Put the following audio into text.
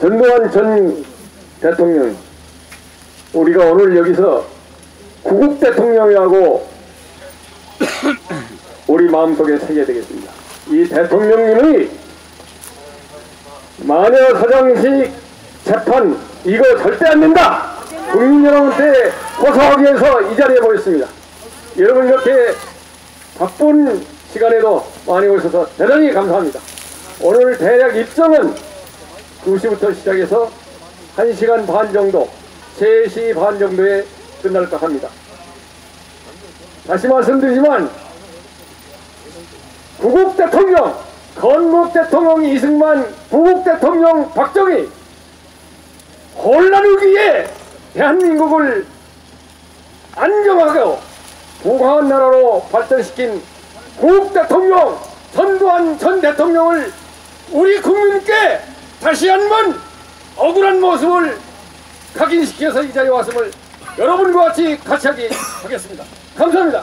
전두환 전 대통령 우리가 오늘 여기서 구국 대통령이라고 우리 마음속에 새겨야 되겠습니다. 이 대통령님의 마녀 사장식 재판 이거 절대 안 된다. 국민 여러분한테 호소하기 위해서 이 자리에 모였습니다. 여러분 이렇게 바쁜 시간에도 많이 오셔서 대단히 감사합니다. 오늘 대략 입성은 2시부터 시작해서 1시간 반 정도, 3시 반 정도에 끝날까 합니다. 다시 말씀드리지만 구국 대통령, 건국 대통령 이승만, 부국 대통령 박정희 혼란을 위해 대한민국을 안정하고 부강한 나라로 발전시킨 구국 대통령 전두환 전 대통령을 우리 국민께 다시 한번 억울한 모습을 각인시켜서 이 자리에 왔음을 여러분과 같이 같이 하기 하겠습니다. 감사합니다.